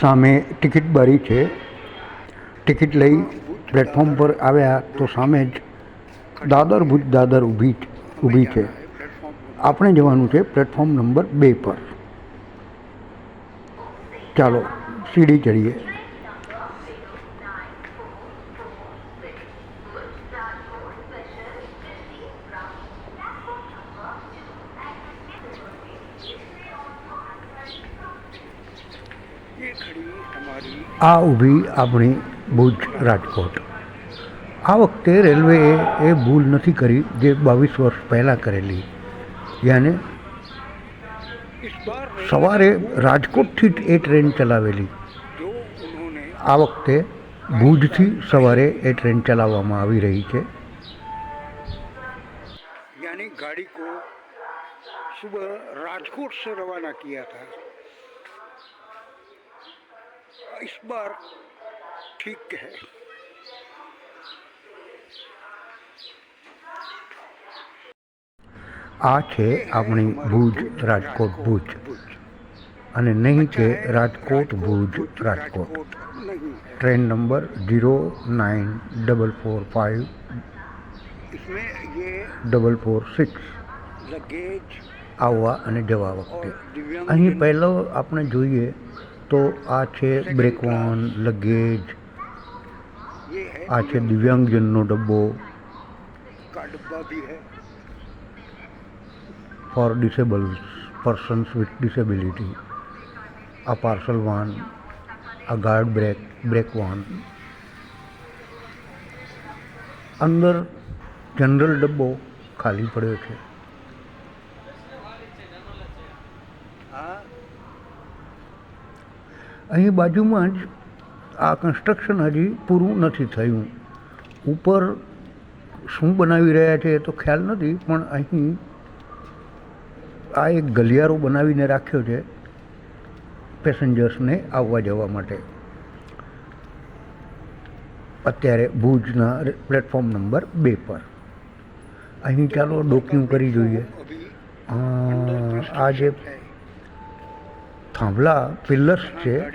સામે ટિકિટ બારી છે. ટિકિટ લઈ પ્લેટફોર્મ પર આવ્યા તો સામે જ દાદર ભુજ દાદર ઊભી ઊભી છે. આપણે જવાનું છે પ્લેટફોર્મ નંબર બે પર. ચાલો, સીડી ચડીએ. આ ઊભી આપણી ભુજ રાજકોટ. આ વખતે રેલવેએ એ ભૂલ નથી કરી જે બાવીસ વર્ષ પહેલાં કરેલી. યાને સવારે રાજકોટથી જ એ ટ્રેન ચલાવેલી. આ વખતે ભુજથી સવારે એ ટ્રેન ચલાવવામાં આવી રહી છે. ગાડી કો સુબહ રાજકોટ સે રવાના કિયા થા. इस बार ठीक है આ છે આપણી ભુજ રાજકોટ ભુજ અને નહીં કે રાજકોટ ભુજ રાજકોટ कोट नहीं है train number zero nine double four five इसमें ये ડબલ ફોર સિક્સ लगेज આવવા અને જવા વખતે और दिव्यांग અહીં પહેલો આપણે જોઈએ તો આ છે બ્રેકવોન લગેજ, આ છે દિવ્યાંગજનનો ડબ્બો. For disables persons with disability આ પાર્સલ વાન આ ગાર્ડ બ્રેક બ્રેક વાન અંદર જનરલ ડબ્બો ખાલી પડ્યો છે. અહીં બાજુમાં જ આ કન્સ્ટ્રક્શન હજી પૂરું નથી થયું. ઉપર શું બનાવી રહ્યા છે એ તો ખ્યાલ નથી પણ અહીં આ એક ગલિયારો બનાવીને રાખ્યો છે પેસેન્જર્સને આવવા જવા માટે. અત્યારે ભુજના પ્લેટફોર્મ નંબર બે પર. અહીં ચાલો ડોક્યુ કરી જોઈએ. આ જે થાંભલા પિલ્લર્સ છે.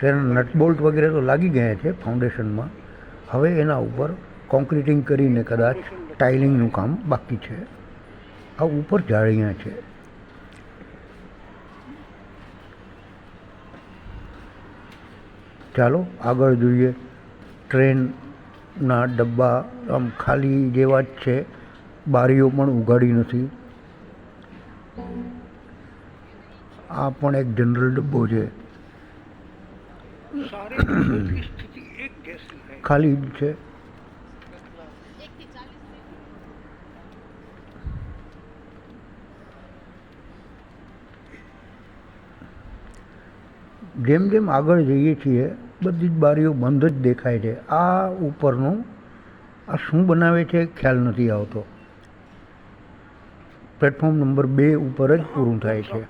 તેના નટબોલ્ટ વગેરે તો લાગી ગયા છે ફાઉન્ડેશનમાં હવે એના ઉપર કોન્ક્રીટિંગ કરીને કદાચ ટાઇલિંગનું કામ બાકી છે. આ ઉપર જાળીયા છે. ચાલો આગળ જોઈએ. ટ્રેનના ડબ્બા આમ ખાલી જેવા જ છે. બારીઓ પણ ઉગાડી નથી. આ પણ એક જનરલ ડબ્બો છે. ખાલી છે. જેમ જેમ આગળ જઈએ છીએ, બધી જ બારીઓ બંધ જ દેખાય છે. આ ઉપરનું આ શું બનાવે છે, ખ્યાલ નથી આવતો. પ્લેટફોર્મ નંબર બે ઉપર જ પૂરું થાય છે.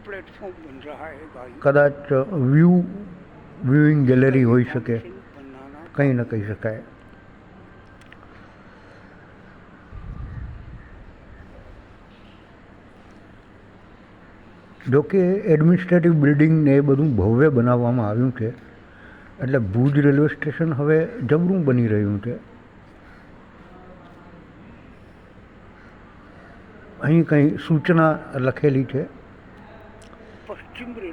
કદાચ વ્યૂ વ્યૂઇંગ ગેલેરી હોઈ શકે. કંઈ ન કહી શકાય. જોકે એડમિનિસ્ટ્રેટિવ બિલ્ડિંગને એ બધું ભવ્ય બનાવવામાં આવ્યું છે. એટલે ભુજ રેલવે સ્ટેશન હવે જબરું બની રહ્યું છે. અહીં કંઈ સૂચના લખેલી છે?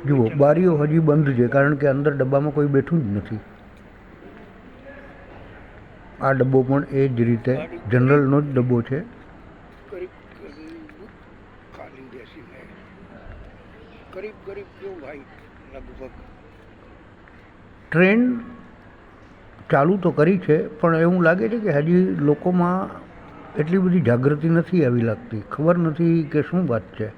જુઓ, બારીઓ હજી બંધ છે, કારણ કે અંદર ડબ્બામાં કોઈ બેઠું જ નથી. આ ડબ્બો પણ એ જ રીતે, જનરલનો જ ડબ્બો છે. ટ્રેન ચાલુ તો કરી છે, પણ એવું લાગે છે કે હજી લોકોમાં એટલી બધી જાગૃતિ નથી આવી લાગતી. ખબર નથી કે શું વાત છે.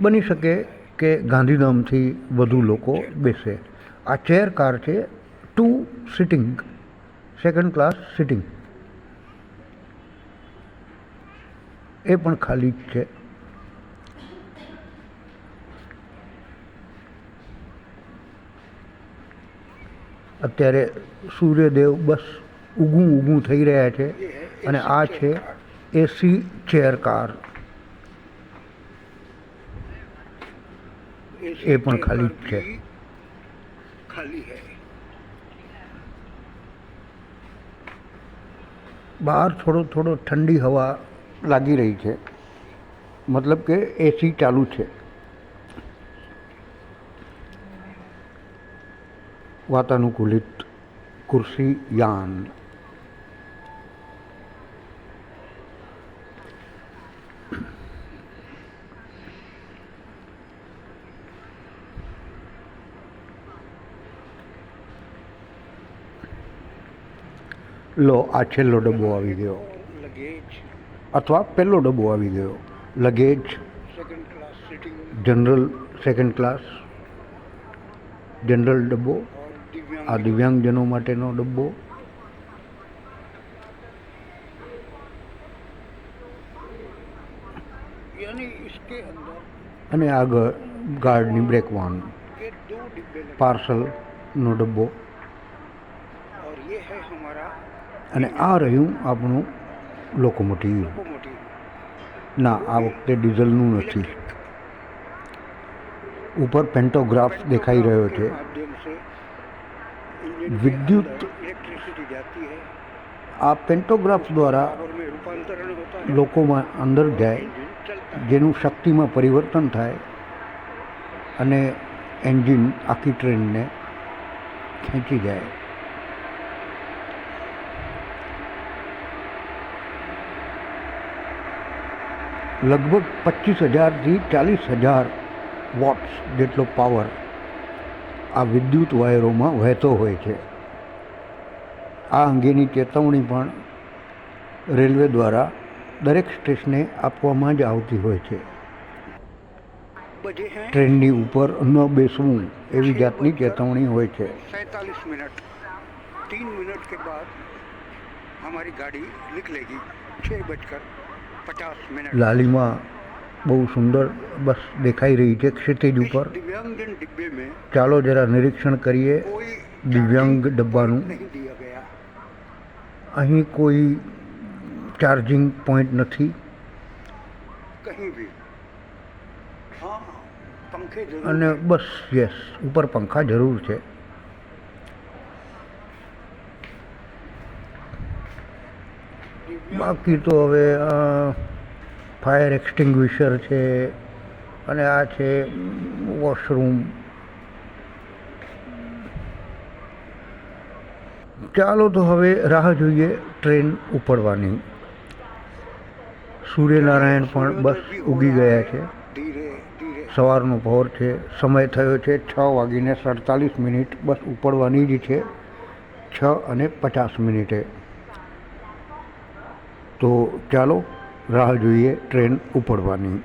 બની શકે કે ગાંધીધામથી વધુ લોકો બેસે. આ ચેર કાર છે two sitting second class sitting એ પણ ખાલી જ છે. અત્યારે સૂર્યદેવ બસ ઊગું ઊગું થઈ રહ્યા છે અને આ છે એસી ચેર કાર એ પણ ખાલી જ છે. બહાર થોડો થોડો ઠંડી હવા લાગી રહી છે. મતલબ કે એસી ચાલુ છે. વાતાનુકૂલિત કુર્સી યાન. લો આ છેલ્લો ડબ્બો આવી ગયો. અથવા પહેલો ડબ્બો આવી ગયો. Luggage general second class general ડબ્બો. આ દિવ્યાંગજનો માટેનો ડબ્બો. અને આગળ ગાર્ડની બ્રેક વાન પાર્સલનો ડબ્બો. અને આ રહ્યું આપણું લોકોમોટિવ ના, આ વખતે ડીઝલનું નથી. ઉપર પેન્ટોગ્રાફ દેખાઈ રહ્યો છે. વિદ્યુત આ પેન્ટોગ્રાફ દ્વારા લોકોમાં અંદર જાય, જેનું શક્તિમાં પરિવર્તન થાય અને એન્જિન આખી ટ્રેનને ખેંચી જાય. લગભગ પચીસ હજારથી ચાલીસ હજાર વોટ્સ જેટલો પાવર આ વિદ્યુત વાયરોમાં વહેતો હોય છે. આ અંગેની ચેતવણી પણ રેલવે દ્વારા દરેક સ્ટેશને આપવામાં જ આવતી હોય છે. ટ્રેનની ઉપર ન બેસવું એવી જાતની ચેતવણી હોય છે. સૈતાલીસ મિનિટ તીન મિનિટ કે બાદ હમારી ગાડી નીકળેગી છ બજકર. લાલીમાં બહુ સુંદર બસ દેખાઈ રહી છે ક્ષિતિજ ઉપર. ચાલો જરા નિરીક્ષણ કરીએ દિવ્યાંગ ડબ્બાનું. અહીં કોઈ ચાર્જિંગ પોઈન્ટ નથી. અને બસ યસ ઉપર પંખા જરૂર છે. બાકી તો હવે ફાયર એક્સટિંગ્વિશર છે અને આ છે વોશરૂમ ચાલો તો હવે રાહ જોઈએ ટ્રેન ઉપડવાની. સૂર્યનારાયણ પણ બસ ઉગી ગયા છે. સવારનો ભોર છે, સમય થયો છે છ વાગીને સડતાલીસ મિનિટ. બસ ઉપડવાની જ છે છ અને પચાસ મિનિટે. તો ચાલો રાહ જોઈએ ટ્રેન ઉપડવાની.